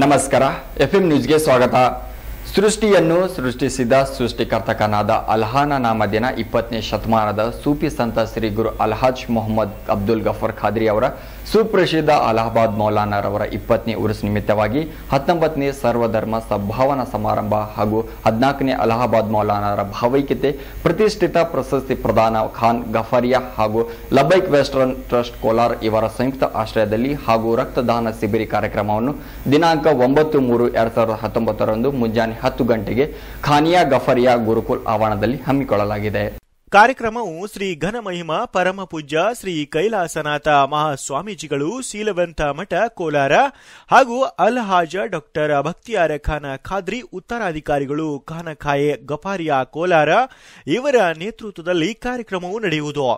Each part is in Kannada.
ನಮಸ್ಕಾರ ಎಫ್ ಎಂ ನ್ಯೂಸ್ಗೆ ಸ್ವಾಗತ. ಸೃಷ್ಟಿಯನ್ನು ಸೃಷ್ಟಿಸಿದ ಸೃಷ್ಟಿಕರ್ತಕನಾದ ಅಲ್ಹಾನ ನಾಮದಿನ ಇಪ್ಪತ್ತನೇ ಶತಮಾನದ ಸೂಫಿ ಸಂತ ಶ್ರೀ ಗುರು ಅಲ್ಹಾಜ್ ಮೊಹಮ್ಮದ್ ಅಬ್ದುಲ್ ಗಫರ್ ಖಾದ್ರಿ ಅವರ ಸುಪ್ರಸಿದ್ಧ ಅಲಹಾಬಾದ್ ಮೌಲಾನರವರ ಇಪ್ಪತ್ತನೇ ಉರುಸ್ ನಿಮಿತ್ತವಾಗಿ ಹತ್ತೊಂಬತ್ತನೇ ಸರ್ವಧರ್ಮ ಸದ್ಭಾವನಾ ಸಮಾರಂಭ ಹಾಗೂ ಹದಿನಾಲ್ಕನೇ ಅಲಹಾಬಾದ್ ಮೌಲಾನರ ಭಾವೈಕ್ಯತೆ ಪ್ರತಿಷ್ಠಿತ ಪ್ರಶಸ್ತಿ ಪ್ರದಾನ ಖಾನ್ ಗಫರಿಯಾ ಹಾಗೂ ಲಬೈಕ್ ವೆಸ್ಟರ್ನ್ ಟ್ರಸ್ಟ್ ಕೋಲಾರ್ ಇವರ ಸಂಯುಕ್ತ ಆಶ್ರಯದಲ್ಲಿ ಹಾಗೂ ರಕ್ತದಾನ ಶಿಬಿರಿ ಕಾರ್ಯಕ್ರಮವನ್ನು ದಿನಾಂಕ ಒಂಬತ್ತು ಮೂರು ಎರಡ್ ಸಾವಿರದ ಹತ್ತೊಂಬತ್ತರಂದು ಮುಂಜಾನೆ ಹತ್ತು ಗಂಟೆಗೆ ಖಾನಿಯಾ ಗಫರಿಯಾ ಗುರುಕುಲ್ ಆವರಣದಲ್ಲಿ ಹಮ್ಮಿಕೊಳ್ಳಲಾಗಿದೆ. ಕಾರ್ಯಕ್ರಮವು ಶ್ರೀ ಘನಮಹಿಮ ಪರಮ ಪೂಜ್ಯ ಶ್ರೀ ಕೈಲಾಸನಾಥ ಮಹಾಸ್ವಾಮೀಜಿಗಳು, ಶೀಲವಂತ ಮಠ, ಕೋಲಾರ ಹಾಗೂ ಅಲ್ ಹಾಜ ಡಾಕ್ಟರ್ ಭಕ್ತಿಯಾರ ಖಾನ ಖಾದ್ರಿ ಉತ್ತರಾಧಿಕಾರಿಗಳು ಖಾನಖಾಯೆ ಗಫಾರಿಯಾ ಕೋಲಾರ ಇವರ ನೇತೃತ್ವದಲ್ಲಿ ಕಾರ್ಯಕ್ರಮವು ನಡೆಯುವುದು.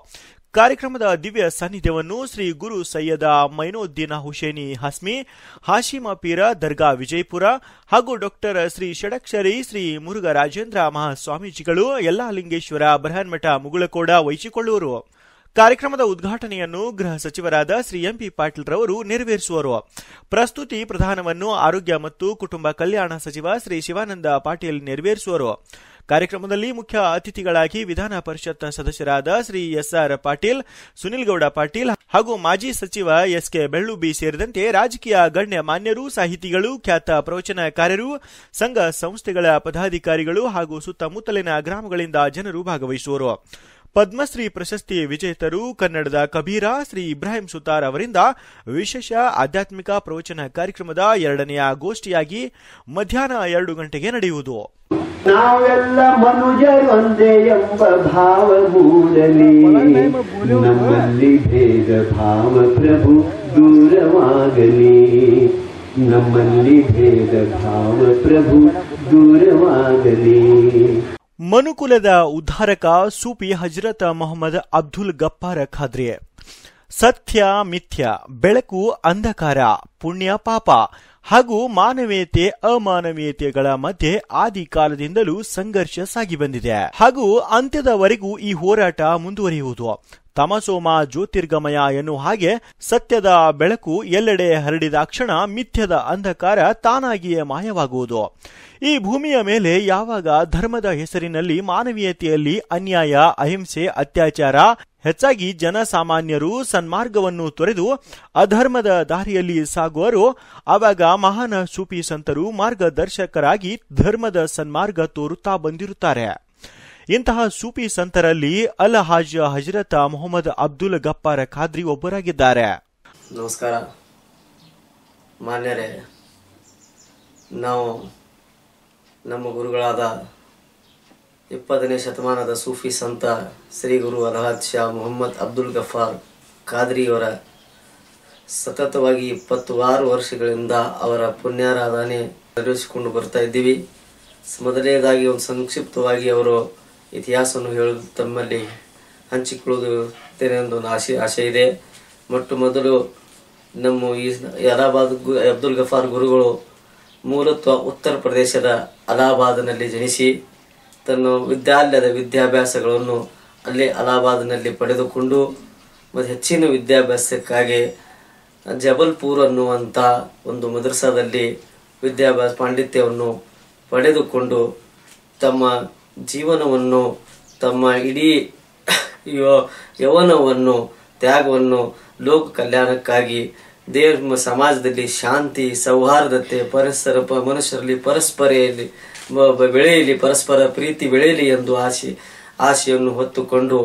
ಕಾರ್ಯಕ್ರಮದ ದಿವ್ಯ ಸಾನ್ನಿಧ್ಯವನ್ನು ಶ್ರೀ ಗುರು ಸೈಯದ ಮೈನೋದ್ದೀನ ಹುಸೇನಿ ಹಸ್ಮಿ, ಹಾಶಿಮ ಪೀರ, ದರ್ಗಾ ವಿಜಯಪುರ ಹಾಗೂ ಡಾಕ್ಟರ್ ಶ್ರೀ ಷಡಕ್ಷರಿ ಶ್ರೀ ಮುರುಘ ರಾಜೇಂದ್ರ ಮಹಾಸ್ವಾಮೀಜಿಗಳು ಯಲ್ಲಾಲಿಂಗೇಶ್ವರ ಬೃಹನ್ಮಠ, ಮುಗುಳಕೋಡ ವಹಿಸಿಕೊಳ್ಳುವರು ಕಾರ್ಯಕ್ರಮದ ಉದ್ಘಾಟನೆಯನ್ನು ಗೃಹ ಸಚಿವರಾದ ಶ್ರೀ ಎಂಪಿ ಪಾಟೀಲ್ ರವರು ನೆರವೇರಿಸುವರು. ಪ್ರಸ್ತುತಿ ಪ್ರಧಾನವನ್ನು ಆರೋಗ್ಯ ಮತ್ತು ಕುಟುಂಬ ಕಲ್ಯಾಣ ಸಚಿವ ಶ್ರೀ ಶಿವಾನಂದ ಪಾಟೀಲ್ ನೆರವೇರಿಸುವರು. ಕಾರ್ಯಕ್ರಮದಲ್ಲಿ ಮುಖ್ಯ ಅತಿಥಿಗಳಾಗಿ ವಿಧಾನ ಪರಿಷತ್ ಸದಸ್ಯರಾದ ಶ್ರೀ ಎಸ್ಆರ್ ಪಾಟೀಲ್, ಸುನಿಲ್ ಗೌಡ ಪಾಟೀಲ್ ಹಾಗೂ ಮಾಜಿ ಸಚಿವ ಎಸ್ಕೆ ಬೆಳ್ಳುಬಿ ಸೇರಿದಂತೆ ರಾಜಕೀಯ ಗಣ್ಯ ಮಾನ್ಯರು, ಸಾಹಿತಿಗಳು, ಖ್ಯಾತ ಪ್ರವಚನಕಾರರು, ಸಂಘ ಸಂಸ್ಥೆಗಳ ಪದಾಧಿಕಾರಿಗಳು ಹಾಗೂ ಸುತ್ತಮುತ್ತಲಿನ ಗ್ರಾಮಗಳಿಂದ ಜನರು ಭಾಗವಹಿಸುವರು. ಪದ್ಮಶ್ರೀ ಪ್ರಶಸ್ತಿ ವಿಜೇತರು ಕನ್ನಡದ ಕಬೀರ ಶ್ರೀ ಇಬ್ರಾಹಿಂ ಸುತಾರ್ ಅವರಿಂದ ವಿಶೇಷ ಆಧ್ಯಾತ್ಮಿಕ ಪ್ರವಚನ ಕಾರ್ಯಕ್ರಮದ ಎರಡನೆಯ ಗೋಷ್ಠಿಯಾಗಿ ಮಧ್ಯಾಹ್ನ ಎರಡು ಗಂಟೆಗೆ ನಡೆಯುವುದು. ನಾವೆಲ್ಲ ಮನುಜರೊಂದೇ ಎಂಬ ಭಾವ ಮೂಡಲಿ ನಮ್ಮಲ್ಲಿ ಭೇದ ಭಾವ ಪ್ರಭು ದೂರವಾಗಲಿ. ನಮ್ಮಲ್ಲಿ ಭೇದ ಭಾವ ಪ್ರಭು ದೂರವಾಗಲಿ. ಮನುಕುಲದ ಉದ್ಧಾರಕ ಸೂಫಿ ಹಜರತ್ ಮೊಹಮ್ಮದ್ ಅಬ್ದುಲ್ ಗಪ್ಪಾರ ಖಾದ್ರಿ ಸತ್ಯ, ಮಿಥ್ಯ, ಬೆಳಕು, ಅಂಧಕಾರ, ಪುಣ್ಯ, ಪಾಪ ಹಾಗೂ ಮಾನವೀಯತೆ, ಅಮಾನವೀಯತೆಗಳ ಮಧ್ಯೆ ಆದಿ ಕಾಲದಿಂದಲೂ ಸಂಘರ್ಷ ಸಾಗಿ ಬಂದಿದೆ. ಹಾಗೂ ಅಂತ್ಯದವರೆಗೂ ಈ ಹೋರಾಟ ಮುಂದುವರಿಯುವುದು. ತಮಸೋಮ ಜ್ಯೋತಿರ್ಗಮಯ ಎನ್ನುವ ಹಾಗೆ ಸತ್ಯದ ಬೆಳಕು ಎಲ್ಲೆಡೆ ಹರಡಿದ ಕ್ಷಣ ಮಿಥ್ಯದ ಅಂಧಕಾರ ತಾನಾಗಿಯೇ ಮಾಯವಾಗುವುದು. ಈ ಭೂಮಿಯ ಮೇಲೆ ಯಾವಾಗ ಧರ್ಮದ ಹೆಸರಿನಲ್ಲಿ ಮಾನವೀಯತೆಯಲ್ಲಿ ಅನ್ಯಾಯ, ಅಹಿಂಸೆ, ಅತ್ಯಾಚಾರ, ಹೆಚ್ಚಾಗಿ ಜನಸಾಮಾನ್ಯರು ಸನ್ಮಾರ್ಗವನ್ನು ತೊರೆದು ಅಧರ್ಮದ ದಾರಿಯಲ್ಲಿ ಸಾಗುವರು, ಆವಾಗ ಮಹಾನ ಸೂಫಿ ಸಂತರು ಮಾರ್ಗದರ್ಶಕರಾಗಿ ಧರ್ಮದ ಸನ್ಮಾರ್ಗ ತೋರುತ್ತಾ ಬಂದಿರುತ್ತಾರೆ. ಇಂತಹ ಸೂಫಿ ಸಂತರಲ್ಲಿ ಅಲ್ ಹಾಜ್ ಹಜರತ್ ಮೊಹಮ್ಮದ್ ಅಬ್ದುಲ್ ಗಪ್ಪಾರ ಖಾದ್ರಿ ಒಬ್ಬರಾಗಿದ್ದಾರೆ. ನಮಸ್ಕಾರ. ಮಾನ್ಯರೇ, ನಾವು ನಮ್ಮ ಗುರುಗಳಾದ ಇಪ್ಪತ್ತನೇ ಶತಮಾನದ ಸೂಫಿ ಸಂತ ಶ್ರೀ ಗುರು ಅಲ್ಹಾಜ್ ಶಾ ಮೊಹಮ್ಮದ್ ಅಬ್ದುಲ್ ಗಫಾರ್ ಖಾದ್ರಿಯವರ ಸತತವಾಗಿ ಇಪ್ಪತ್ತು ಆರು ವರ್ಷಗಳಿಂದ ಅವರ ಪುಣ್ಯಾರಾಧನೆ ನೆರವೇರಿಸಿಕೊಂಡು ಬರ್ತಾ ಇದ್ದೀವಿ. ಮೊದಲನೇದಾಗಿ ಒಂದು ಸಂಕ್ಷಿಪ್ತವಾಗಿ ಅವರು ಇತಿಹಾಸವನ್ನು ಹೇಳೋದು ತಮ್ಮಲ್ಲಿ ಹಂಚಿಕೊಳ್ಳುತ್ತೇನೆ ಎಂದು ಆಶೆ ಆಸೆ ಇದೆ. ಮೊಟ್ಟ ಮೊದಲು ನಮ್ಮ ಈ ಅಲಹಾಬಾದ್ ಅಬ್ದುಲ್ ಗಫಾರ್ ಗುರುಗಳು ಮೂಲತ್ವ ಉತ್ತರ ಪ್ರದೇಶದ ಅಲಹಾಬಾದ್ನಲ್ಲಿ ಜನಿಸಿ, ತನ್ನ ವಿದ್ಯಾಲಯದ ವಿದ್ಯಾಭ್ಯಾಸಗಳನ್ನು ಅಲ್ಲಿ ಅಲಹಾಬಾದ್ನಲ್ಲಿ ಪಡೆದುಕೊಂಡು, ಮತ್ತು ಹೆಚ್ಚಿನ ವಿದ್ಯಾಭ್ಯಾಸಕ್ಕಾಗಿ ಜಬಲ್ಪುರ್ ಅನ್ನುವಂಥ ಒಂದು ಮದ್ರಸಾದಲ್ಲಿ ವಿದ್ಯಾಭ್ಯಾಸ ಪಾಂಡಿತ್ಯವನ್ನು ಪಡೆದುಕೊಂಡು ತಮ್ಮ ಜೀವನವನ್ನು, ತಮ್ಮ ಇಡೀ ಯವನವನ್ನು, ತ್ಯಾಗವನ್ನು ಲೋಕ ಕಲ್ಯಾಣಕ್ಕಾಗಿ ದೇವ ಸಮಾಜದಲ್ಲಿ ಶಾಂತಿ, ಸೌಹಾರ್ದತೆ ಪರಿಸರ ಪ, ಮನುಷ್ಯರಲ್ಲಿ ಪರಸ್ಪರೆಯಲ್ಲಿ ಬೆಳೆಯಲಿ, ಪರಸ್ಪರ ಪ್ರೀತಿ ಬೆಳೆಯಲಿ ಎಂದು ಆಶೆ, ಆಶೆಯನ್ನು ಹೊತ್ತುಕೊಂಡು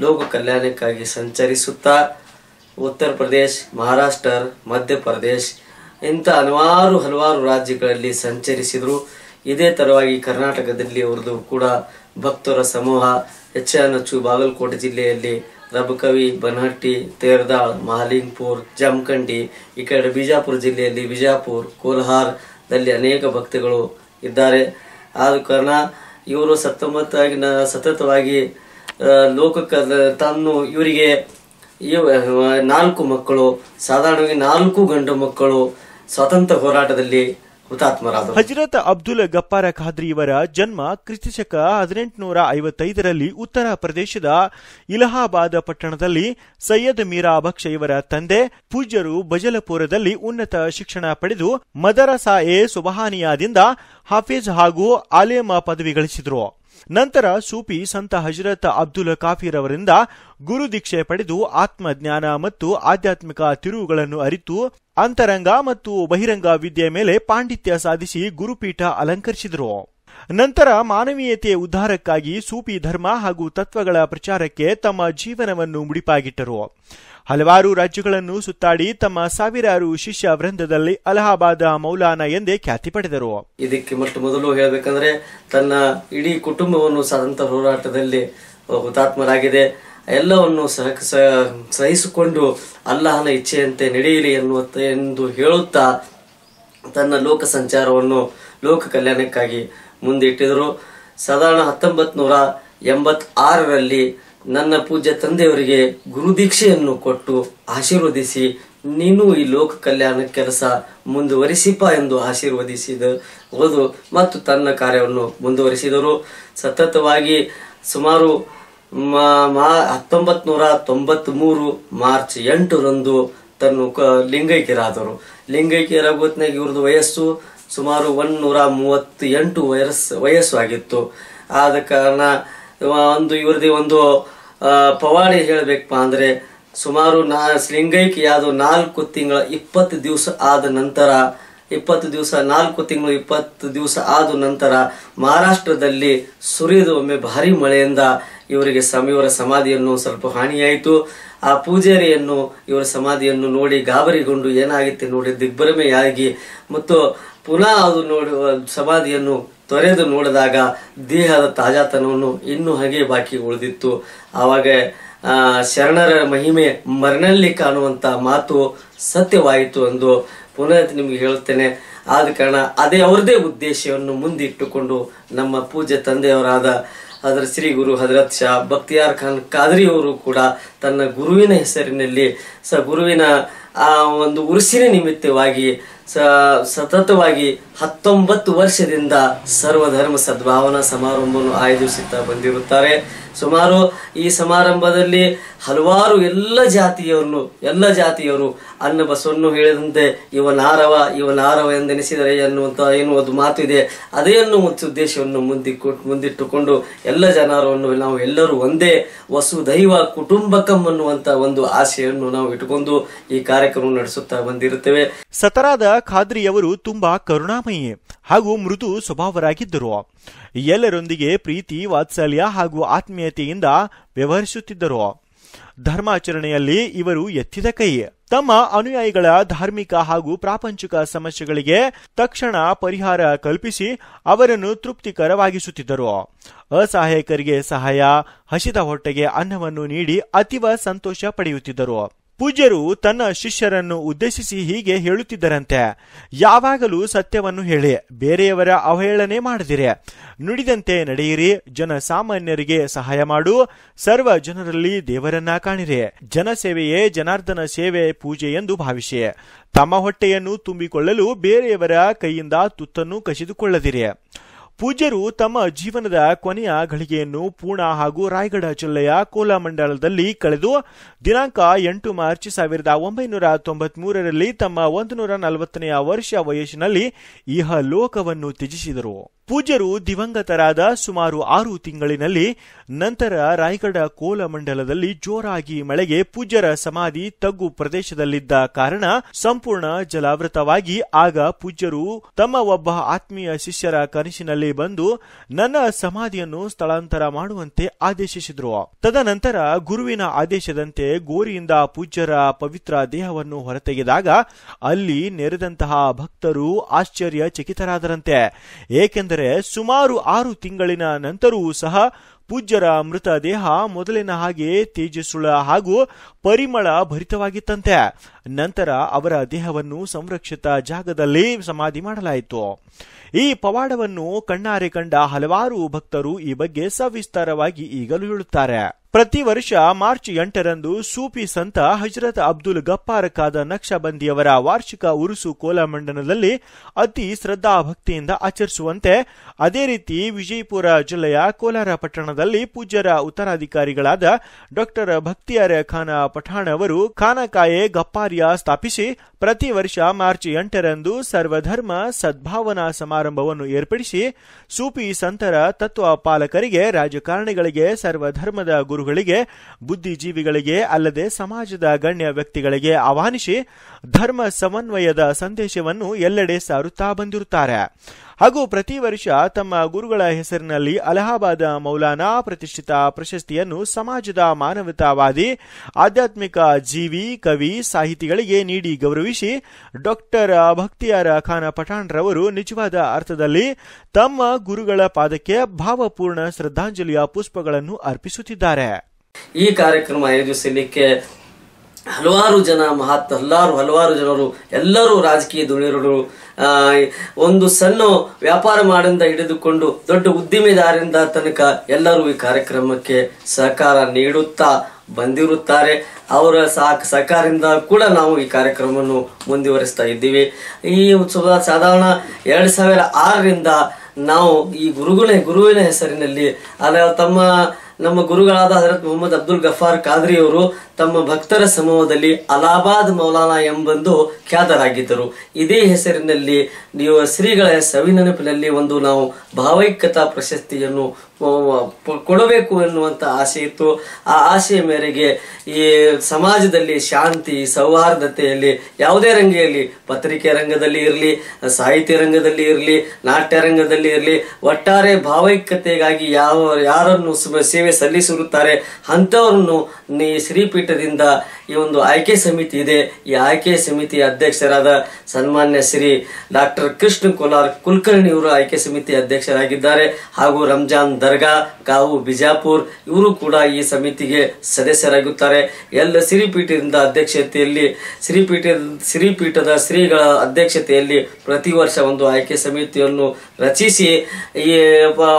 ಲೋಕ ಕಲ್ಯಾಣಕ್ಕಾಗಿ ಸಂಚರಿಸುತ್ತಾ ಉತ್ತರ ಪ್ರದೇಶ್, ಮಹಾರಾಷ್ಟ್ರ ಮಧ್ಯಪ್ರದೇಶ್ ಇಂಥ ಹಲವಾರು ಹಲವಾರು ರಾಜ್ಯಗಳಲ್ಲಿ ಸಂಚರಿಸಿದರು. ಇದೇ ತರವಾಗಿ ಕರ್ನಾಟಕದಲ್ಲಿ ಅವರದು ಕೂಡ ಭಕ್ತರ ಸಮೂಹ ಹೆಚ್ಚನಚ್ಚು ಬಾಗಲಕೋಟೆ ಜಿಲ್ಲೆಯಲ್ಲಿ ರಬಕವಿ ಬನಹಟ್ಟಿ, ತೇರ್ದಾಳ್ ಮಹಾಲಿಂಗ್ಪುರ್ ಜಮಖಂಡಿ, ಈ ಕಡೆ ಬಿಜಾಪುರ ಜಿಲ್ಲೆಯಲ್ಲಿ ಬಿಜಾಪುರ್ ಕೋಲ್ಹಾರ್ದಲ್ಲಿ ಅನೇಕ ಭಕ್ತಗಳು ಇದ್ದಾರೆ. ಆದ ಕಾರಣ ಇವರು ಸತ್ತೊಂಬತ್ತಾಗಿ ಸತತವಾಗಿ ಲೋಕ ತಾನು ತನ್ನು ಇವರಿಗೆ ಇವ- ನಾಲ್ಕು ಮಕ್ಕಳು, ಸಾಧಾರಣವಾಗಿ ನಾಲ್ಕು ಗಂಡು ಮಕ್ಕಳು ಸ್ವಾತಂತ್ರ್ಯ ಹೋರಾಟದಲ್ಲಿ ಹಜರತ್ ಅಬ್ದುಲ್ ಗಪ್ಪಾರ ಖಾದ್ರಿ ಇವರ ಜನ್ಮ ಕ್ರಿಸ್ತಶಕ ಹದಿನೆಂಟುನೂರ ಐವತ್ತೈದರಲ್ಲಿ ಉತ್ತರ ಪ್ರದೇಶದ ಇಲಹಾಬಾದ್ ಪಟ್ಟಣದಲ್ಲಿ ಸೈಯದ್ ಮೀರಾ ಬಕ್ಷ ಇವರ ತಂದೆ, ಪೂಜ್ಯರು ಬಜಲಪುರದಲ್ಲಿ ಉನ್ನತ ಶಿಕ್ಷಣ ಪಡೆದು ಮದರಸಾ ಎ ಸುಬಹಾನಿಯಾದಿಂದ ಹಾಫೀಜ್ ಹಾಗೂ ಆಲೇಮ ಪದವಿ ಗಳಿಸಿದ್ರು. ನಂತರ ಸೂಫಿ ಸಂತ ಹಜರತ್ ಅಬ್ದುಲ್ ಕಾಫಿರ್ ಅವರಿಂದ ಗುರು ದೀಕ್ಷೆ ಪಡೆದು ಆತ್ಮಜ್ಞಾನ ಮತ್ತು ಆಧ್ಯಾತ್ಮಿಕ ತಿರುವುಗಳನ್ನು ಅರಿತು ಅಂತರಂಗ ಮತ್ತು ಬಹಿರಂಗ ವಿದ್ಯೆ ಮೇಲೆ ಪಾಂಡಿತ್ಯ ಸಾಧಿಸಿ ಗುರುಪೀಠ ಅಲಂಕರಿಸಿದರು. ನಂತರ ಮಾನವೀಯತೆಯ ಉದ್ಧಾರಕ್ಕಾಗಿ ಸೂಪಿ ಧರ್ಮ ಹಾಗೂ ತತ್ವಗಳ ಪ್ರಚಾರಕ್ಕೆ ತಮ್ಮ ಜೀವನವನ್ನು ಮುಡಿಪಾಗಿಟ್ಟರು. ಹಲವಾರು ರಾಜ್ಯಗಳನ್ನು ಸುತ್ತಾಡಿ ತಮ್ಮ ಸಾವಿರಾರು ಶಿಷ್ಯ ವೃಂದದಲ್ಲಿ ಅಲಹಾಬಾದ್ ಮೌಲಾನ ಎಂದೇ ಖ್ಯಾತಿ ಪಡೆದರು. ಇದಕ್ಕೆ ಮೊಟ್ಟ ಮೊದಲು ಹೇಳಬೇಕಂದ್ರೆ ತನ್ನ ಇಡೀ ಕುಟುಂಬವನ್ನು ಸ್ವಾತಂತ್ರ್ಯ ಹೋರಾಟದಲ್ಲಿ ಹುತಾತ್ಮರಾಗಿದೆ ಎಲ್ಲವನ್ನು ಸಹ ಸಹಿಸಿಕೊಂಡು ಅಲ್ಲಾಹನ ಇಚ್ಛೆಯಂತೆ ನಡೆಯಲಿ ಎನ್ನುವ ಎಂದು ಹೇಳುತ್ತಾ ತನ್ನ ಲೋಕ ಸಂಚಾರವನ್ನು ಲೋಕ ಕಲ್ಯಾಣಕ್ಕಾಗಿ ಮುಂದಿಟ್ಟಿದರು. ಸಾಧಾರಣ ಹತ್ತೊಂಬತ್ತು ನೂರ ಎಂಬತ್ ಆರರಲ್ಲಿ ನನ್ನ ಪೂಜ್ಯ ತಂದೆಯವರಿಗೆ ಗುರುದೀಕ್ಷೆಯನ್ನು ಕೊಟ್ಟು ಆಶೀರ್ವದಿಸಿ, ನೀನು ಈ ಲೋಕ ಕಲ್ಯಾಣ ಕೆಲಸ ಮುಂದುವರಿಸಿಪ ಎಂದು ಆಶೀರ್ವದಿಸಿದ ಹೋದು ಮತ್ತು ತನ್ನ ಕಾರ್ಯವನ್ನು ಮುಂದುವರಿಸಿದರು. ಸತತವಾಗಿ ಸುಮಾರು ಮಾ- ಮಾ- ಹತ್ತೊಂಬತ್ ನೂರ ತೊಂಬತ್ ಮೂರು ಮಾರ್ಚ್ ಎಂಟರಂದು ತನ್ನ ಕ- ಲಿಂಗೈಕ್ಯರಾದರು. ಲಿಂಗೈಕ್ಯರಾಗೋತ್ನಾಗ ಇವ್ರದ್ದು ವಯಸ್ಸು ಸುಮಾರು ಒಂದೂರ ಮೂವತ್ತು ಎಂಟು ವಯಸ್ಸು ವಯಸ್ಸು ಆಗಿತ್ತು ಆದ ಕಾರಣ, ಒಂದು ಇವ್ರದೇ ಒಂದು ಪವಾಡಿ ಹೇಳಬೇಕಪ್ಪ ಅಂದರೆ ಸುಮಾರು ನಾ ಯಾವುದು ನಾಲ್ಕು ತಿಂಗಳ ಇಪ್ಪತ್ತು ದಿವಸ ಆದ ನಂತರ, ಇಪ್ಪತ್ತು ದಿವಸ, ನಾಲ್ಕು ತಿಂಗಳು ಇಪ್ಪತ್ತು ದಿವಸ ಆದ ನಂತರ ಮಹಾರಾಷ್ಟ್ರದಲ್ಲಿ ಸುರಿದ ಒಮ್ಮೆ ಭಾರಿ ಮಳೆಯಿಂದ ಇವರಿಗೆ ಸಮ, ಇವರ ಸಮಾಧಿಯನ್ನು ಸ್ವಲ್ಪ ಹಾನಿಯಾಯಿತು. ಆ ಪೂಜಾರಿಯನ್ನು, ಇವರ ಸಮಾಧಿಯನ್ನು ನೋಡಿ ಗಾಬರಿಗೊಂಡು ಏನಾಗುತ್ತೆ ನೋಡಿ ದಿಗ್ಭ್ರಮೆಯಾಗಿ ಮತ್ತು ಪುನಃ ಅದು ನೋಡುವ ಸಮಾಧಿಯನ್ನು ತೊರೆದು ನೋಡಿದಾಗ ದೇಹದ ತಾಜಾತನವನ್ನು ಇನ್ನೂ ಹಾಗೆ ಬಾಕಿ ಉಳಿದಿತ್ತು. ಆವಾಗ ಶರಣರ ಮಹಿಮೆ ಮರಣಲ್ಲಿ ಕಾಣುವಂಥ ಮಾತು ಸತ್ಯವಾಯಿತು ಎಂದು ಪುನಃ ನಿಮಗೆ ಹೇಳುತ್ತೇನೆ. ಆದ ಕಾರಣ ಅದೇ ಅವರದೇ ಉದ್ದೇಶವನ್ನು ಮುಂದಿಟ್ಟುಕೊಂಡು ನಮ್ಮ ಪೂಜೆ ತಂದೆಯವರಾದ ಅದರ ಶ್ರೀ ಗುರು ಹಜರತ್ ಶಾ ಬಕ್ತಿಯಾರ್ ಖಾನ್ ಕಾದ್ರಿ ಅವರು ಕೂಡ ತನ್ನ ಗುರುವಿನ ಹೆಸರಿನಲ್ಲಿ, ಸ ಗುರುವಿನ ಆ ಒಂದು ಉರುಸಿನ ನಿಮಿತ್ತವಾಗಿ ಸತತವಾಗಿ ಹತ್ತೊಂಬತ್ತು ವರ್ಷದಿಂದ ಸರ್ವಧರ್ಮ ಸದ್ಭಾವನಾ ಸಮಾರಂಭವನ್ನು ಆಯೋಜಿಸುತ್ತಾ ಬಂದಿರುತ್ತಾರೆ. ಸುಮಾರು ಈ ಸಮಾರಂಭದಲ್ಲಿ ಹಲವಾರು ಎಲ್ಲ ಜಾತಿಯವನ್ನು ಎಲ್ಲ ಜಾತಿಯವರು ಅನ್ನ ಬಸವನ್ನು ಹೇಳಿದಂತೆ ಇವನಾರವ ಇವನಾರವ ಎಂದೆನಿಸಿದರೆ ಎನ್ನುವಂತ ಏನು ಒಂದು ಮಾತು ಇದೆ. ಅದೇ ಅನ್ನುವಂಥ ಉದ್ದೇಶವನ್ನು ಮುಂದಿಟ್ಟು ಮುಂದಿಟ್ಟುಕೊಂಡು ಎಲ್ಲ ಜನರನ್ನು ನಾವು ಎಲ್ಲರೂ ಒಂದೇ ವಸುದೈವ ಕುಟುಂಬಕಂ ಅನ್ನುವಂತ ಒಂದು ಆಶೆಯನ್ನು ನಾವು ಇಟ್ಟುಕೊಂಡು ಈ ಕಾರ್ಯಕ್ರಮ ನಡೆಸುತ್ತಾ ಬಂದಿರುತ್ತೇವೆ. ಸತರಾದ ಖಾದ್ರಿಯವರು ತುಂಬಾ ಕರುಣಾಮಯಿ ಹಾಗೂ ಮೃದು ಸ್ವಭಾವರಾಗಿದ್ದರು. ಎಲ್ಲರೊಂದಿಗೆ ಪ್ರೀತಿ, ವಾತ್ಸಲ್ಯ ಹಾಗೂ ಆತ್ಮೀಯತೆಯಿಂದ ವ್ಯವಹರಿಸುತ್ತಿದ್ದರು. ಧರ್ಮಾಚರಣೆಯಲ್ಲಿ ಇವರು ಎತ್ತಿದ ಕೈ. ತಮ್ಮ ಅನುಯಾಯಿಗಳ ಧಾರ್ಮಿಕ ಹಾಗೂ ಪ್ರಾಪಂಚಿಕ ಸಮಸ್ಯೆಗಳಿಗೆ ತಕ್ಷಣ ಪರಿಹಾರ ಕಲ್ಪಿಸಿ ಅವರನ್ನು ತೃಪ್ತಿಕರವಾಗಿಸುತ್ತಿದ್ದರು. ಅಸಹಾಯಕರಿಗೆ ಸಹಾಯ, ಹಸಿದ ಹೊಟ್ಟೆಗೆ ಅನ್ನವನ್ನು ನೀಡಿ ಅತೀವ ಸಂತೋಷ ಪಡೆಯುತ್ತಿದ್ದರು. ಪೂಜ್ಯರು ತನ್ನ ಶಿಷ್ಯರನ್ನು ಉದ್ದೇಶಿಸಿ ಹೀಗೆ ಹೇಳುತ್ತಿದ್ದರಂತೆ, ಯಾವಾಗಲೂ ಸತ್ಯವನ್ನು ಹೇಳಿ, ಬೇರೆಯವರ ಅವಹೇಳನೆ ಮಾಡದಿರಿ. ನುಡಿದಂತೆ ನಡೆಯಿರಿ ಜನ ಸಾಮಾನ್ಯರಿಗೆ ಸಹಾಯ ಮಾಡು, ಸರ್ವ ಜನರಲ್ಲಿ ದೇವರನ್ನ ಕಾಣಿರಿ. ಜನಸೇವೆಯೇ ಜನಾರ್ದನ ಸೇವೆ, ಪೂಜೆ ಎಂದು ಭಾವಿಸಿ. ತಮ್ಮ ಹೊಟ್ಟೆಯನ್ನು ತುಂಬಿಕೊಳ್ಳಲು ಬೇರೆಯವರ ಕೈಯಿಂದ ತುತ್ತನ್ನು ಕಸಿದುಕೊಳ್ಳದಿರಿ. ಪೂಜ್ಯರು ತಮ್ಮ ಜೀವನದ ಕೊನೆಯ ಘಳಿಗೆಯನ್ನು ಪೂಣಾ ಹಾಗೂ ರಾಯಗಢ ಜಿಲ್ಲೆಯ ಕೋಲಾಮಂಡಲದಲ್ಲಿ ಕಳೆದು ದಿನಾಂಕ ಎಂಟು ಮಾರ್ಚ್ ಸಾವಿರದ ಒಂಬೈನೂರ ತೊಂಬತ್ ಮೂರರಲ್ಲಿ ತಮ್ಮ ಒಂದು ನೂರ ನಲವತ್ತನೆಯ ವರ್ಷ ವಯಸ್ಸಿನಲ್ಲಿ ಇಹ ಲೋಕವನ್ನು ತ್ಯಜಿಸಿದರು. ಪೂಜ್ಯರು ದಿವಂಗತರಾದ ಸುಮಾರು ಆರು ತಿಂಗಳಿನಲ್ಲಿ ನಂತರ ರಾಯಗಢ ಕೋಲಮಂಡಲದಲ್ಲಿ ಜೋರಾಗಿ ಮಳೆಗೆ ಪೂಜ್ಯರ ಸಮಾಧಿ ತಗ್ಗು ಪ್ರದೇಶದಲ್ಲಿದ್ದ ಕಾರಣ ಸಂಪೂರ್ಣ ಜಲಾವೃತವಾಗಿ ಆಗ ಪೂಜ್ಯರು ತಮ್ಮ ಒಬ್ಬ ಆತ್ಮೀಯ ಶಿಷ್ಯರ ಕನಸಿನಲ್ಲಿ ಬಂದು ನನ್ನ ಸಮಾಧಿಯನ್ನು ಸ್ಥಳಾಂತರ ಮಾಡುವಂತೆ ಆದೇಶಿಸಿದರು. ತದನಂತರ ಗುರುವಿನ ಆದೇಶದಂತೆ ಗೋರಿಯಿಂದ ಪೂಜ್ಯರ ಪವಿತ್ರ ದೇಹವನ್ನು ಹೊರತೆಗೆದಾಗ ಅಲ್ಲಿ ನೆರೆದಂತಹ ಭಕ್ತರು ಆಶ್ಚರ್ಯ ಚಕಿತರಾದರಂತೆ ಏಕೆಂದರೆ ಸುಮಾರು ಆರು ತಿಂಗಳಿನ ನಂತರವೂ ಸಹ ಪೂಜ್ಯರ ಮೃತ ದೇಹ ಮೊದಲಿನ ಹಾಗೆ ತೇಜಸ್ಸುಳ ಹಾಗೂ ಪರಿಮಳ ಭರಿತವಾಗಿತ್ತಂತೆ. ನಂತರ ಅವರ ದೇಹವನ್ನು ಸಂರಕ್ಷಿತ ಜಾಗದಲ್ಲಿ ಸಮಾಧಿ ಮಾಡಲಾಯಿತು. ಈ ಪವಾಡವನ್ನು ಕಣ್ಣಾರೆ ಕಂಡ ಹಲವಾರು ಭಕ್ತರು ಈ ಬಗ್ಗೆ ಸವಿಸ್ತಾರವಾಗಿ ಈಗಲೂ ಹೇಳುತ್ತಾರೆ. ಪ್ರತಿ ವರ್ಷ ಮಾರ್ಚ್ ಎಂಟರಂದು ಸೂಫಿ ಸಂತ ಹಜರತ್ ಅಬ್ದುಲ್ ಗಪ್ಪಾರ ಖಾದ ನಕ್ಷಬಂದಿಯವರ ವಾರ್ಷಿಕ ಉರುಸು ಕೋಲಮಂಡನದಲ್ಲಿ ಅತಿ ಶ್ರದ್ಧಾ ಭಕ್ತಿಯಿಂದ ಆಚರಿಸುವಂತೆ ಅದೇ ರೀತಿ ವಿಜಯಪುರ ಜಿಲ್ಲೆಯ ಕೋಲಾರ ಪಟ್ಟಣದಲ್ಲಿ ಪೂಜ್ಯರ ಉತ್ತರಾಧಿಕಾರಿಗಳಾದ ಡಾಕ್ಟರ್ ಭಕ್ತಿಯಾರ ಖಾನ ಪಠಾಣ್ ಅವರು ಖಾನಕಾಯೆ ಗಪ್ಪಾರಿಯ ಸ್ಥಾಪಿಸಿ ಪ್ರತಿ ವರ್ಷ ಮಾರ್ಚ್ ಎಂಟರಂದು ಸರ್ವಧರ್ಮ ಸದ್ಭಾವನಾ ಸಮಾರಂಭವನ್ನು ಏರ್ಪಡಿಸಿ ಸೂಫಿ ಸಂತರ ತತ್ವ ಪಾಲಕರಿಗೆ, ರಾಜಕಾರಣಿಗಳಿಗೆ, ಸರ್ವಧರ್ಮದ ಗುರುಗಳಿಗೆ, ಬುದ್ಧಿಜೀವಿಗಳಿಗೆ ಅಲ್ಲದೆ ಸಮಾಜದ ಗಣ್ಯ ವ್ಯಕ್ತಿಗಳಿಗೆ ಆಹ್ವಾನಿಸಿ ಧರ್ಮ ಸಮನ್ವಯದ ಸಂದೇಶವನ್ನು ಎಲ್ಲೆಡೆ ಸಾರುತ್ತಾ ಬಂದಿರುತ್ತಾರೆ. ಹಾಗೂ ಪ್ರತಿ ವರ್ಷ ತಮ್ಮ ಗುರುಗಳ ಹೆಸರಿನಲ್ಲಿ ಅಲಹಾಬಾದ ಮೌಲಾನಾ ಪ್ರತಿಷ್ಠಿತ ಪ್ರಶಸ್ತಿಯನ್ನು ಸಮಾಜದ ಮಾನವತಾವಾದಿ ಆಧ್ಯಾತ್ಮಿಕ ಜೀವಿ ಕವಿ ಸಾಹಿತಿಗಳಿಗೆ ನೀಡಿ ಗೌರವಿಸಿ ಡಾಕ್ಟರ್ ಭಕ್ತಿಯಾರ ಖಾನ ಪಠಾಣ್ರವರು ನಿಜವಾದ ಅರ್ಥದಲ್ಲಿ ತಮ್ಮ ಗುರುಗಳ ಪಾದಕ್ಕೆ ಭಾವಪೂರ್ಣ ಶ್ರದ್ಧಾಂಜಲಿಯ ಪುಷ್ಪಗಳನ್ನು ಅರ್ಪಿಸುತ್ತಿದ್ದಾರೆ. ಈ ಕಾರ್ಯಕ್ರಮ ಆಯೋಜಿಸಲಿಕ್ಕೆ ಹಲವಾರು ಜನ ಮಹಾತ್ ಹಲವಾರು ಹಲವಾರು ಜನರು ಎಲ್ಲರೂ ರಾಜಕೀಯ ಆ, ಒಂದು ಸಣ್ಣ ವ್ಯಾಪಾರ ಮಾಡಿಂದ ಹಿಡಿದುಕೊಂಡು ದೊಡ್ಡ ಉದ್ದಿಮೆದಾರರಿಂದ ತನಕ ಎಲ್ಲರೂ ಈ ಕಾರ್ಯಕ್ರಮಕ್ಕೆ ಸಹಕಾರ ನೀಡುತ್ತಾ ಬಂದಿರುತ್ತಾರೆ. ಅವರ ಸಾಕ್ ಸಹಕಾರದಿಂದ ಕೂಡ ನಾವು ಈ ಕಾರ್ಯಕ್ರಮವನ್ನು ಮುಂದುವರಿಸ್ತಾ ಇದ್ದೀವಿ. ಈ ಉತ್ಸವ ಸಾಧಾರಣ ಎರಡು ಸಾವಿರ ಆರರಿಂದ ನಾವು ಈ ಗುರುಗಳ, ಗುರುವಿನ ಹೆಸರಿನಲ್ಲಿ ಅದ ತಮ್ಮ, ನಮ್ಮ ಗುರುಗಳಾದ ಹಜರತ್ ಮೊಹಮ್ಮದ್ ಅಬ್ದುಲ್ ಗಫಾರ್ ಖಾದ್ರಿ ಅವರು ತಮ್ಮ ಭಕ್ತರ ಸಮೂಹದಲ್ಲಿ ಅಲಹಾಬಾದ್ ಮೌಲಾನಾ ಎಂಬಂದು ಖ್ಯಾತರಾಗಿದ್ದರು. ಇದೇ ಹೆಸರಿನಲ್ಲಿ ನೀವು ಶ್ರೀಗಳ ಸವಿನೆನಪಿನಲ್ಲಿ ಒಂದು ನಾವು ಭಾವೈಕ್ಯತಾ ಪ್ರಶಸ್ತಿಯನ್ನು ಕೊಡಬೇಕು ಎನ್ನುವಂಥ ಆಸೆ ಇತ್ತು. ಆ ಆಸೆಯ ಮೇರೆಗೆ ಈ ಸಮಾಜದಲ್ಲಿ ಶಾಂತಿ, ಸೌಹಾರ್ದತೆಯಲ್ಲಿ ಯಾವುದೇ ರಂಗೆಯಲ್ಲಿ ಪತ್ರಿಕೆ ರಂಗದಲ್ಲಿ ಇರಲಿ, ಸಾಹಿತ್ಯ ರಂಗದಲ್ಲಿ ಇರಲಿ, ನಾಟ್ಯ ರಂಗದಲ್ಲಿ ಇರಲಿ, ಒಟ್ಟಾರೆ ಭಾವೈಕ್ಯತೆಗಾಗಿ ಯಾವ, ಯಾರನ್ನು ಸೇವೆ ಸಲ್ಲಿಸಿರುತ್ತಾರೆ ಅಂಥವರನ್ನು ಈ ಶ್ರೀಪೀಠದಿಂದ ಈ ಒಂದು ಆಯ್ಕೆ ಸಮಿತಿ ಇದೆ. ಈ ಆಯ್ಕೆ ಸಮಿತಿ ಅಧ್ಯಕ್ಷರಾದ ಸನ್ಮಾನ್ಯ ಶ್ರೀ ಡಾಕ್ಟರ್ ಕೃಷ್ಣ ಕೋಲಾರ್ ಕುಲಕರ್ಣಿ ಅವರು ಆಯ್ಕೆ ಸಮಿತಿ ಅಧ್ಯಕ್ಷರಾಗಿದ್ದಾರೆ. ಹಾಗೂ ರಂಜಾನ್ ದರ್ಗಾ, ಕಾವು ಬಿಜಾಪುರ್ ಇವರು ಕೂಡ ಈ ಸಮಿತಿಗೆ ಸದಸ್ಯರಾಗುತ್ತಾರೆ. ಎಲ್ಲ ಸಿರಿಪೀಠದಿಂದ ಅಧ್ಯಕ್ಷತೆಯಲ್ಲಿ ಸಿರಿಪೀಠ ಶ್ರೀಪೀಠದ ಶ್ರೀಗಳ ಅಧ್ಯಕ್ಷತೆಯಲ್ಲಿ ಪ್ರತಿ ವರ್ಷ ಒಂದು ಆಯ್ಕೆ ಸಮಿತಿಯನ್ನು ರಚಿಸಿ, ಈ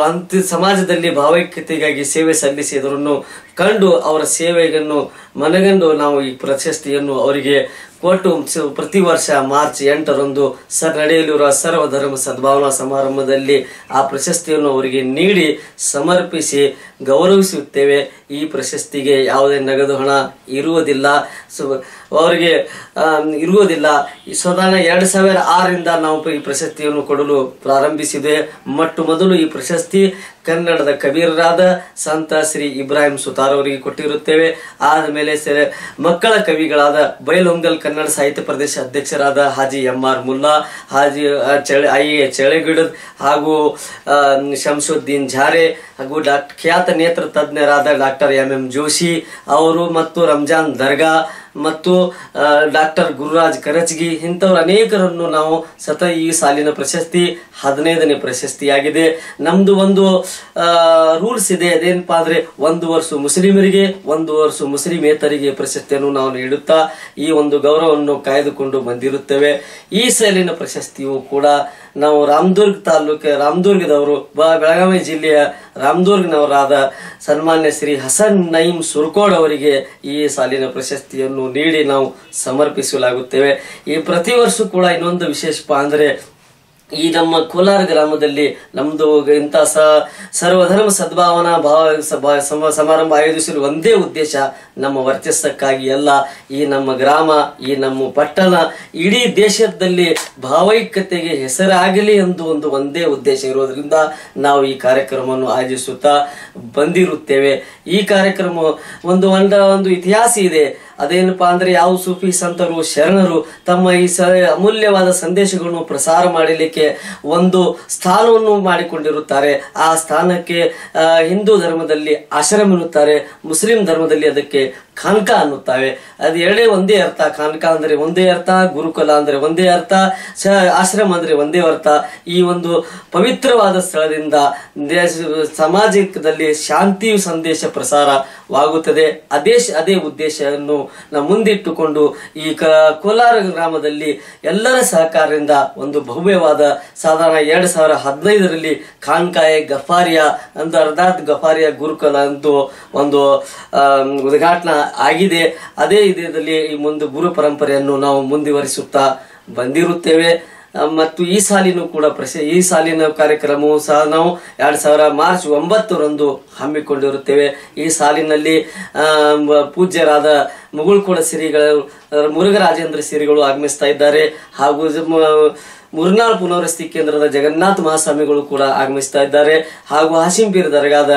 ಅಂತ ಸಮಾಜದಲ್ಲಿ ಭಾವೈಕ್ಯತೆಗಾಗಿ ಸೇವೆ ಸಲ್ಲಿಸಿದರನ್ನು ಕಂಡು ಅವರ ಸೇವೆಯನ್ನು ಮನಗಂಡು ನಾವು ಈ ಪ್ರಶಸ್ತಿಯನ್ನು ಅವರಿಗೆ ಕೊಟ್ಟು ಪ್ರತಿ ವರ್ಷ ಮಾರ್ಚ್ ಎಂಟರಂದು ಸರ್ ನಡೆಯಲಿರುವ ಸರ್ವಧರ್ಮ ಸದ್ಭಾವನಾ ಸಮಾರಂಭದಲ್ಲಿ ಆ ಪ್ರಶಸ್ತಿಯನ್ನು ಅವರಿಗೆ ನೀಡಿ ಸಮರ್ಪಿಸಿ ಗೌರವಿಸುತ್ತೇವೆ. ಈ ಪ್ರಶಸ್ತಿಗೆ ಯಾವುದೇ ನಗದು ಹಣ ಇರುವುದಿಲ್ಲ. ಸೊ ಅವರಿಗೆ ಇರುವುದಿಲ್ಲ. ಸಾಧಾರಣ ಎರಡು ಸಾವಿರ ಆರರಿಂದ ನಾವು ಈ ಪ್ರಶಸ್ತಿಯನ್ನು ಕೊಡಲು ಪ್ರಾರಂಭಿಸಿದೆ. ಮೊಟ್ಟ ಮೊದಲು ಈ ಪ್ರಶಸ್ತಿ ಕನ್ನಡದ ಕಬೀರರಾದ ಸಂತ ಶ್ರೀ ಇಬ್ರಾಹಿಂ ಸುತಾರ್ ಅವರಿಗೆ ಕೊಟ್ಟಿರುತ್ತೇವೆ. ಆದಮೇಲೆ ಮಕ್ಕಳ ಕವಿಗಳಾದ ಬೈಲೊಂಗಲ್ ಕನ್ನಡ ಸಾಹಿತ್ಯ ಪ್ರದೇಶ ಅಧ್ಯಕ್ಷರಾದ ಹಾಜಿ ಎಂ ಆರ್ ಮುಲ್ಲಾ, ಹಾಜಿ ಚಳೆ ಐ ಎ ಚಳೆಗಿಡದ್ ಹಾಗೂ ಶಂಸುದ್ದೀನ್ ಝಾರೆ ಹಾಗೂ ಡಾಕ್ಟರ್ ಖ್ಯಾತ ನೇತ್ರ ತಜ್ಞರಾದ ಡಾಕ್ಟರ್ ಎಂ ಎಂ ಜೋಶಿ ಅವರು ಮತ್ತು ರಂಜಾನ್ ದರ್ಗಾ ಮತ್ತು ಡಾಕ್ಟರ್ ಗುರುರಾಜ್ ಕರಚಗಿ ಇಂಥವ್ರ ಅನೇಕರನ್ನು ನಾವು ಸತ ಈ ಸಾಲಿನ ಪ್ರಶಸ್ತಿ, ಹದಿನೈದನೇ ಪ್ರಶಸ್ತಿಯಾಗಿದೆ. ನಮ್ಮದು ಒಂದು ರೂಲ್ಸ್ ಇದೆ. ಅದೇನಪ್ಪ ಅಂದರೆ ಒಂದು ವರ್ಷ ಮುಸ್ಲಿಮರಿಗೆ, ಒಂದು ವರ್ಷ ಮುಸ್ಲಿಮೇತರಿಗೆ ಪ್ರಶಸ್ತಿಯನ್ನು ನಾವು ನೀಡುತ್ತಾ ಈ ಒಂದು ಗೌರವವನ್ನು ಕಾಯ್ದುಕೊಂಡು ಬಂದಿರುತ್ತೇವೆ. ಈ ಸಾಲಿನ ಪ್ರಶಸ್ತಿಯು ಕೂಡ ನಾವು ರಾಮದುರ್ಗ್ ತಾಲೂಕು, ರಾಮದುರ್ಗದವರು ಬೆಳಗಾವಿ ಜಿಲ್ಲೆಯ ರಾಮದುರ್ಗ್ನವರಾದ ಸನ್ಮಾನ್ಯ ಶ್ರೀ ಹಸನ್ ನೈಮ್ ಸುರ್ಕೋಡ್ ಅವರಿಗೆ ಈ ಸಾಲಿನ ಪ್ರಶಸ್ತಿಯನ್ನು ನೀಡಿ ನಾವು ಸಮರ್ಪಿಸಲಾಗುತ್ತೇವೆ. ಈ ಪ್ರತಿ ವರ್ಷ ಕೂಡ ಇನ್ನೊಂದು ವಿಶೇಷಪ್ಪ ಅಂದ್ರೆ ಈ ನಮ್ಮ ಕೋಲಾರ ಗ್ರಾಮದಲ್ಲಿ ನಮ್ದು ಇಂಥ ಸ ಸರ್ವಧರ್ಮ ಸದ್ಭಾವನಾ ಭಾವ ಸಮಾರಂಭ ಆಯೋಜಿಸಲು ಒಂದೇ ಉದ್ದೇಶ ನಮ್ಮ ವರ್ಚಸ್ಸಕ್ಕಾಗಿ ಅಲ್ಲ, ಈ ನಮ್ಮ ಗ್ರಾಮ, ಈ ನಮ್ಮ ಪಟ್ಟಣ, ಇಡೀ ದೇಶದಲ್ಲಿ ಭಾವೈಕ್ಯತೆಗೆ ಹೆಸರಾಗಲಿ ಎಂದು ಒಂದು ಒಂದೇ ಉದ್ದೇಶ ಇರೋದ್ರಿಂದ ನಾವು ಈ ಕಾರ್ಯಕ್ರಮವನ್ನು ಆಯೋಜಿಸುತ್ತಾ ಬಂದಿರುತ್ತೇವೆ. ಈ ಕಾರ್ಯಕ್ರಮ ಒಂದು ಒಂದ ಒಂದು ಇತಿಹಾಸ ಇದೆ. ಅದೇನಪ್ಪಾ ಅಂದ್ರೆ ಯಾವ ಸೂಫಿ ಸಂತರು, ಶರಣರು ತಮ್ಮ ಈ ಸ, ಅಮೂಲ್ಯವಾದ ಸಂದೇಶಗಳನ್ನು ಪ್ರಸಾರ ಮಾಡಲಿಕ್ಕೆ ಒಂದು ಸ್ಥಾನವನ್ನು ಮಾಡಿಕೊಂಡಿರುತ್ತಾರೆ. ಆ ಸ್ಥಾನಕ್ಕೆ ಹಿಂದೂ ಧರ್ಮದಲ್ಲಿ ಆಶ್ರಮ ಎನ್ನುತ್ತಾರೆ ಮುಸ್ಲಿಂ ಧರ್ಮದಲ್ಲಿ ಅದಕ್ಕೆ ಖಾನ್ಕ ಅನ್ನುತ್ತವೆ. ಅದು ಎರಡೇ ಒಂದೇ ಅರ್ಥ. ಖಾನ್ಕ ಅಂದರೆ ಒಂದೇ ಅರ್ಥ, ಗುರುಕುಲ ಅಂದರೆ ಒಂದೇ ಅರ್ಥ, ಸ- ಆಶ್ರಮ ಅಂದರೆ ಒಂದೇ ಅರ್ಥ. ಈ ಒಂದು ಪವಿತ್ರವಾದ ಸ್ಥಳದಿಂದ ದೇಶ, ಸಮಾಜದಲ್ಲಿ ಶಾಂತಿ ಸಂದೇಶ ಪ್ರಸಾರವಾಗುತ್ತದೆ. ಅದೇ ಅದೇ ಉದ್ದೇಶವನ್ನು ನಾವು ಮುಂದಿಟ್ಟುಕೊಂಡು ಈ ಕ, ಕೋಲಾರ ಗ್ರಾಮದಲ್ಲಿ ಎಲ್ಲರ ಸಹಕಾರದಿಂದ ಒಂದು ಭವ್ಯವಾದ ಸಾಧಾರಣ ಎರಡು ಸಾವಿರ ಹದಿನೈದರಲ್ಲಿ ಖಾನ್ಕಾಯ್ ಗಫಾರಿಯಾ, ಒಂದು ಅರ್ಧಾತ್ ಗಫಾರಿಯಾ ಗುರುಕುಲ ಅಂತೂ ಒಂದು ಉದ್ಘಾಟನಾ ಆಗಿದೆ. ಅದೇ ಇದರಲ್ಲಿ ಈ ಮುಂದೆ ಗುರು ಪರಂಪರೆಯನ್ನು ನಾವು ಮುಂದುವರಿಸುತ್ತಾ ಬಂದಿರುತ್ತೇವೆ. ಮತ್ತು ಈ ಸಾಲಿನೂ ಕೂಡ ಪ್ರಶ ಈ ಸಾಲಿನ ಕಾರ್ಯಕ್ರಮವು ಸಹ ನಾವು ಎರಡು ಸಾವಿರ ಮಾರ್ಚ್ ಒಂಬತ್ತರಂದು ಹಮ್ಮಿಕೊಂಡಿರುತ್ತೇವೆ. ಈ ಸಾಲಿನಲ್ಲಿ ಪೂಜ್ಯರಾದ ಮುಗುಳ್ಕೋಡ ಸಿರಿಗಳು, ಮುರುಘರಾಜೇಂದ್ರ ಸಿರಿಗಳು ಆಗಮಿಸ್ತಾ ಇದ್ದಾರೆ. ಹಾಗೂ ಮುರ್ನಾಳ್ ಪುನರ್ವಸತಿ ಕೇಂದ್ರದ ಜಗನ್ನಾಥ ಮಹಾಸ್ವಾಮಿಗಳು ಕೂಡ ಆಗಮಿಸ್ತಾ ಇದ್ದಾರೆ. ಹಾಗೂ ಹಾಸಿಂಪೀರ್ ದರ್ಗಾದ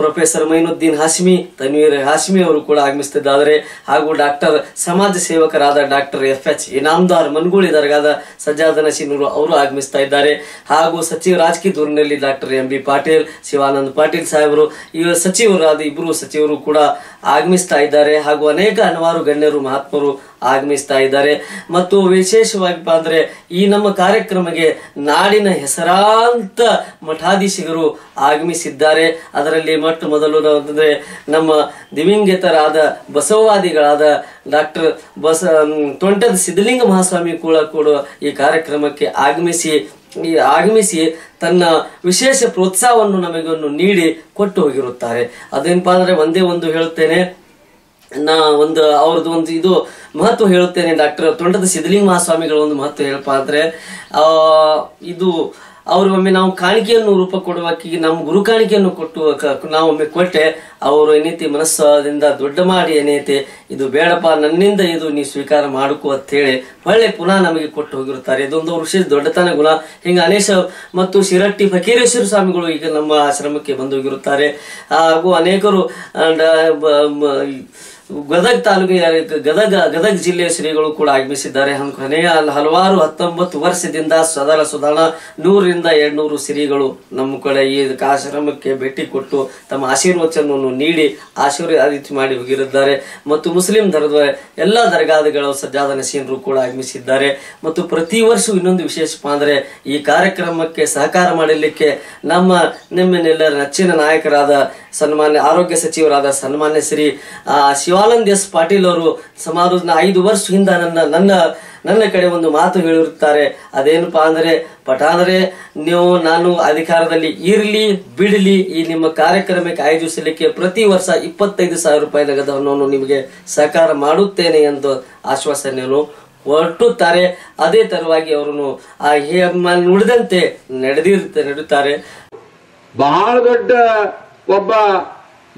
ಪ್ರೊಫೆಸರ್ ಮೈನುದ್ದೀನ್ ಹಾಸಿಮಿ ತನ್ವೀರ್ ಹಾಸಿಮಿ ಅವರು ಕೂಡ ಆಗಮಿಸ್ತಿದ್ದಾರೆ. ಹಾಗೂ ಡಾಕ್ಟರ್ ಸಮಾಜ ಸೇವಕರಾದ doctor F H Inamdar Mangoli ದರ್ಗಾದ ಸಜ್ಜಾದ ನಸೀನೂರು ಅವರು ಆಗಮಿಸ್ತಾ ಇದ್ದಾರೆ. ಹಾಗೂ ಸಚಿವ ರಾಜಕೀಯ ದೂರಿನಲ್ಲಿ doctor M B Patil, Shivanand Patil ಸಾಹೇಬರು, ಇವ ಸಚಿವರಾದ ಇಬ್ಬರು ಸಚಿವರು ಕೂಡ ಆಗಮಿಸ್ತಾ ಇದ್ದಾರೆ. ಹಾಗೂ ಅನೇಕ ಹಲವಾರು ಗಣ್ಯರು, ಮಹಾತ್ಮರು ಆಗಮಿಸ್ತಾ ಇದ್ದಾರೆ. ಮತ್ತು ವಿಶೇಷವಾಗಿ ಅಂದ್ರೆ ಈ ನಮ್ಮ ಕಾರ್ಯಕ್ರಮಕ್ಕೆ ನಾಡಿನ ಹೆಸರಾಂತ ಮಠಾಧೀಶಿಗರು ಆಗಮಿಸಿದ್ದಾರೆ. ಅದರಲ್ಲಿ ಮೊಟ್ಟ ಮೊದಲು ಅಂದ್ರೆ ನಮ್ಮ ದಿವಂಗತರಾದ ಬಸವವಾದಿಗಳಾದ ಡಾಕ್ಟರ್ ಬಸ ತೊಂಟದ ಸಿದ್ಧಲಿಂಗ ಮಹಾಸ್ವಾಮಿ ಕೂಡ ಕೂಡ ಈ ಕಾರ್ಯಕ್ರಮಕ್ಕೆ ಆಗಮಿಸಿ, ಈ ಆಗಮಿಸಿ ತನ್ನ ವಿಶೇಷ ಪ್ರೋತ್ಸಾಹವನ್ನು ನಮಗೊಂದು ನೀಡಿ ಕೊಟ್ಟು ಹೋಗಿರುತ್ತಾರೆ. ಅದೇನಪ್ಪಾ ಅಂದ್ರೆ ಒಂದೇ ಒಂದು ಹೇಳುತ್ತೇನೆ. ನಾ ಒಂದು, ಅವ್ರದ್ದು ಒಂದು ಇದು ಮಹತ್ವ ಹೇಳುತ್ತೇನೆ ಡಾಕ್ಟರ್ ತೊಂಡದ ಸಿದ್ಧಲಿಂಗ ಮಹಾಸ್ವಾಮಿಗಳ ಒಂದು ಮಹತ್ವ ಹೇಳಪ್ಪ ಆ, ಇದು ಅವರು ಒಮ್ಮೆ ನಾವು ಕಾಣಿಕೆಯನ್ನು ರೂಪ ಕೊಡುವಕ್ಕಿಗೆ ನಮ್ಮ ಗುರು ಕಾಣಿಕೆಯನ್ನು ಕೊಟ್ಟು ನಾವೊಮ್ಮೆ ಕೊಟ್ಟೆ, ಅವರು ಏನೈತಿ ಮನಸ್ಸದಿಂದ ದೊಡ್ಡ ಮಾಡಿ ಏನೈತಿ, ಇದು ಬೇಡಪ್ಪ, ನನ್ನಿಂದ ಇದು ನೀ ಸ್ವೀಕಾರ ಮಾಡಕು ಅಂತ ಹೇಳಿ ಒಳ್ಳೆ ಪುನಃ ನಮಗೆ ಕೊಟ್ಟು ಹೋಗಿರುತ್ತಾರೆ. ಇದೊಂದು ವಿಶೇಷ ದೊಡ್ಡತನ ಗುಣ. ಹಿಂಗ ಅನೇಶ ಮತ್ತು ಶಿರಟ್ಟಿ ಫಕೀರೇಶ್ವರ ಸ್ವಾಮಿಗಳು ಈಗ ನಮ್ಮ ಆಶ್ರಮಕ್ಕೆ ಬಂದು ಹೋಗಿರುತ್ತಾರೆ. ಹಾಗೂ ಅನೇಕರು ಗದಗ ತಾಲೂಕಿನ ಗದಗ ಗದಗ ಜಿಲ್ಲೆಯ ಶ್ರೀಗಳು ಕೂಡ ಆಗಮಿಸಿದ್ದಾರೆ. ಕೊನೆಯ ಹಲವಾರು ಹತ್ತೊಂಬತ್ತು ವರ್ಷದಿಂದ ಸದರ ಸುಧಾರಣ ನೂರರಿಂದ ಎರಡ್ನೂರು ಶ್ರೀಗಳು ನಮ್ಮ ಕಡೆ ಈ ಆಶ್ರಮಕ್ಕೆ ಭೇಟಿ ಕೊಟ್ಟು ತಮ್ಮ ಆಶೀರ್ವಚನವನ್ನು ನೀಡಿ ಆಶೀರ್ವಾದ ಮಾಡಿ ಹೋಗಿರುತ್ತಾರೆ. ಮತ್ತು ಮುಸ್ಲಿಂ ಧರ್ಮದ ಎಲ್ಲ ದರ್ಗಾದಿಗಳು ಸಜ್ಜಾದ ನಸೀನರು ಕೂಡ ಆಗಮಿಸಿದ್ದಾರೆ. ಮತ್ತು ಪ್ರತಿ ವರ್ಷ ಇನ್ನೊಂದು ವಿಶೇಷಪ್ಪ ಅಂದರೆ ಈ ಕಾರ್ಯಕ್ರಮಕ್ಕೆ ಸಹಕಾರ ಮಾಡಲಿಕ್ಕೆ ನಮ್ಮ ನಿಮ್ಮನ್ನೆಲ್ಲರ ನೆಚ್ಚಿನ ನಾಯಕರಾದ ಸನ್ಮಾನ್ಯ ಆರೋಗ್ಯ ಸಚಿವರಾದ ಸನ್ಮಾನ್ಯ ಶ್ರೀ ಆ, ಶಿವಾನಂದ್ ಎಸ್ ಪಾಟೀಲ್ ಅವರು ಸುಮಾರು ಐದು ವರ್ಷ ಹಿಂದ ನನ್ನ ನನ್ನ ನನ್ನ ಕಡೆ ಒಂದು ಮಾತು ಹೇಳಿರುತ್ತಾರೆ ಅದೇನಪ್ಪಾ ಅಂದರೆ ಪಟಾದರೆ ನೀವು, ನಾನು ಅಧಿಕಾರದಲ್ಲಿ ಇರಲಿ, ಬಿಡಲಿ, ಈ ನಿಮ್ಮ ಕಾರ್ಯಕ್ರಮಕ್ಕೆ ಆಯೋಜಿಸಲಿಕ್ಕೆ ಪ್ರತಿ ವರ್ಷ ಇಪ್ಪತ್ತೈದು ಸಾವಿರ ರೂಪಾಯಿ ನಗದವನ್ನು ನಿಮಗೆ ಸಹಕಾರ ಮಾಡುತ್ತೇನೆ ಎಂದು ಆಶ್ವಾಸನೆಯನ್ನು ಹೊರಟುತ್ತಾರೆ ಅದೇ ತರವಾಗಿ ಅವರನ್ನು ಆ ನುಡಿದಂತೆ ನಡೆದಿರುತ್ತೆ ನಡೆಯುತ್ತಾರೆ. ಬಹಳ ದೊಡ್ಡ ಒಬ್ಬ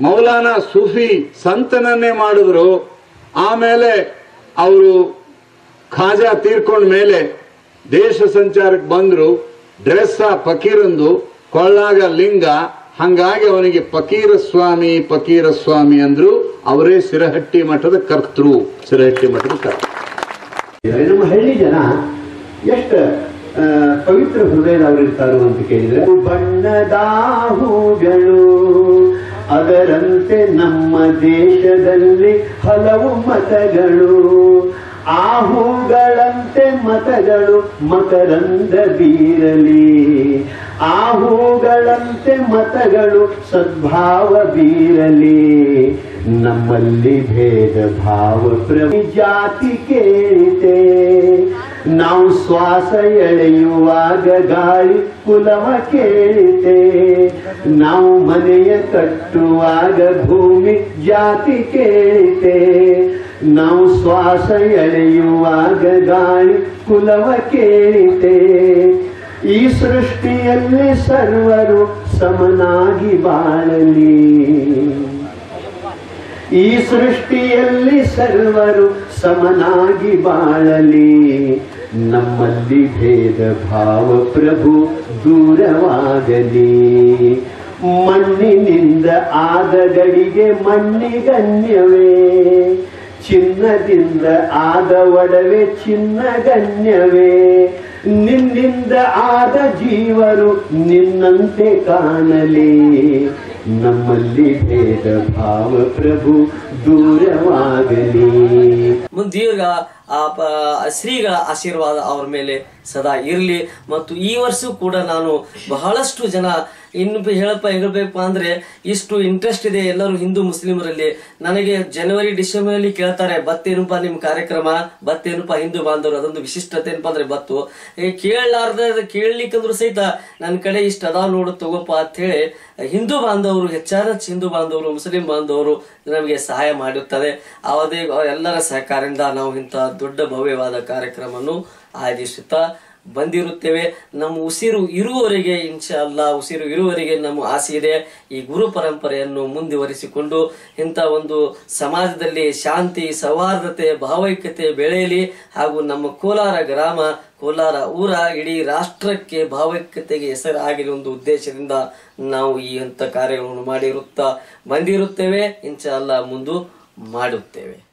ಮೌಲಾನ ಸೂಫಿ ಸಂತನನ್ನೇ ಮಾಡಿದ್ರು. ಆಮೇಲೆ ಅವರು ಖಾಜಾ ತೀರ್ಕೊಂಡ ಮೇಲೆ ದೇಶ ಸಂಚಾರಕ್ಕೆ ಬಂದ್ರು. ಡ್ರೆಸ್ ಫಕೀರಂದು ಕೊಳ್ಳಾಗ ಲಿಂಗ, ಹಂಗಾಗಿ ಅವನಿಗೆ ಫಕೀರ ಸ್ವಾಮಿ ಫಕೀರ ಸ್ವಾಮಿ ಅಂದ್ರು. ಅವರೇ ಸಿರಹಟ್ಟಿ ಮಠದ ಕರ್ತೃ, ಸಿರಹಟ್ಟಿ ಮಠದ ಕರ್ತೃ. ನಮ್ಮ ಹಳ್ಳಿ ಜನ ಎಷ್ಟು ಪವಿತ್ರ ಹೃದಯದವರಿರ್ತಾರೋ ಅಂತ ಕೇಳಿದ್ರೆ ಬಣ್ಣದ ಹೂಗಳು ಅದರಂತೆ ನಮ್ಮ ದೇಶದಲ್ಲಿ ಹಲವು ಮತಗಳು ಆ ಹೂಗಳಂತೆ ಮತಗಳು ಮಕರಂದ ಬೀರಲಿ. ಆಹುಗಳಂತೆ ಮತಗಳು ಸದ್ಭಾವ ಬೀರಲಿ. ನಮ್ಮಲ್ಲಿ ಭೇದ ಭಾವ ಪ್ರಭು ಜಾತಿ ಕೇಳಿತೆ. ನಾವು ಶ್ವಾಸ ಎಳೆಯುವಾಗ ಗಾಳಿ ಕುಲವ ಕೇಳಿತೆ. ನಾವು ಮನೆಯ ಕಟ್ಟುವಾಗ ಭೂಮಿ ಜಾತಿ ಕೇಳಿತೆ. ನಾವು ಶ್ವಾಸ ಎಳೆಯುವಾಗ ಗಾಳಿ ಕುಲವ ಕೇಳಿತೆ. ಈ ಸೃಷ್ಟಿಯಲ್ಲಿ ಸರ್ವರು ಸಮನಾಗಿ ಬಾಳಲಿ. ಈ ಸೃಷ್ಟಿಯಲ್ಲಿ ಸರ್ವರು ಸಮನಾಗಿ ಬಾಳಲಿ. ನಮ್ಮಲ್ಲಿ ಭೇದ ಭಾವ ಪ್ರಭು ದೂರವಾಗಲಿ. ಮಣ್ಣಿನಿಂದ ಆದ ಗಡಿಗೆ ಮಣ್ಣಿಗನ್ಯವೇ. ಚಿನ್ನದಿಂದ ಆದ ಒಡವೆ ಚಿನ್ನಗನ್ಯವೇ ನಿನ್ನಿಂದ ಆದ ಜೀವರು ನಿನ್ನಂತೆ ಕಾಣಲಿ. ನಮ್ಮಲ್ಲಿ ಭೇದ ಭಾವ ಪ್ರಭು ದೂರವಾಗಲಿ. ಮುಂದೀರ್ಘ ಆ ಶ್ರೀಗಳ ಆಶೀರ್ವಾದ ಅವ್ರ ಮೇಲೆ ಸದಾ ಇರಲಿ. ಮತ್ತು ಈ ವರ್ಷ ಕೂಡ ನಾನು ಬಹಳಷ್ಟು ಜನ ಇನ್ನು ಹೇಳಪ್ಪ, ಹೇಳಬೇಕು ಅಂದ್ರೆ ಇಷ್ಟು ಇಂಟ್ರೆಸ್ಟ್ ಇದೆ ಎಲ್ಲರೂ ಹಿಂದೂ ಮುಸ್ಲಿಮರಲ್ಲಿ. ನನಗೆ ಜನವರಿ ಡಿಸೆಂಬರ್ ಅಲ್ಲಿ ಕೇಳ್ತಾರೆ, ಬತ್ತೇನಪ್ಪ ನಿಮ್ ಕಾರ್ಯಕ್ರಮ? ಬತ್ತೇನಪ್ಪ ಹಿಂದೂ ಬಾಂಧವರು? ಅದೊಂದು ವಿಶಿಷ್ಟತೆ ಏನಪ್ಪ ಅಂದ್ರೆ ಬತ್ತು. ಕೇಳಲಾರ್ದ ಕೇಳಲಿಕ್ಕಂದ್ರು ಸಹಿತ ನನ್ನ ಕಡೆ ಇಷ್ಟ ಅದಾವ ನೋಡು ತಗೋಪ್ಪ ಅಂತ ಹೇಳಿ ಹಿಂದೂ ಬಾಂಧವರು ಹೆಚ್ಚಾನ ಹಿಂದೂ ಬಾಂಧವರು, ಮುಸ್ಲಿಂ ಬಾಂಧವರು ನಮಗೆ ಸಹಾಯ ಮಾಡುತ್ತದೆ ಅವದೇ ಎಲ್ಲರ ಸಹಕಾರದಿಂದ ನಾವು ಇಂತಹ ದೊಡ್ಡ ಭವ್ಯವಾದ ಕಾರ್ಯಕ್ರಮವನ್ನು ಆಯೋಜಿಸುತ್ತಾ ಬಂದಿರುತ್ತೇವೆ. ನಮ್ಮ ಉಸಿರು ಇರುವವರೆಗೆ ಇನ್ಶಾ ಅಲ್ಲ ಉಸಿರು ಇರುವವರೆಗೆ ನಮ್ಮ ಆಸೆ ಇದೆ. ಈ ಗುರು ಪರಂಪರೆಯನ್ನು ಮುಂದುವರಿಸಿಕೊಂಡು ಇಂಥ ಒಂದು ಸಮಾಜದಲ್ಲಿ ಶಾಂತಿ, ಸೌಹಾರ್ದತೆ, ಭಾವೈಕ್ಯತೆ ಬೆಳೆಯಲಿ. ಹಾಗೂ ನಮ್ಮ ಕೋಲಾರ ಗ್ರಾಮ, ಕೋಲಾರ ಊರ ಇಡೀ ರಾಷ್ಟ್ರಕ್ಕೆ ಭಾವೈಕ್ಯತೆಗೆ ಹೆಸರಾಗಿರುವ ಒಂದು ಉದ್ದೇಶದಿಂದ ನಾವು ಈ ಅಂತ ಕಾರ್ಯಗಳನ್ನು ಮಾಡಿರುತ್ತಾ ಬಂದಿರುತ್ತೇವೆ. ಇನ್ಶಾ ಅಲ್ಲ ಮುಂದು ಮಾಡುತ್ತೇವೆ.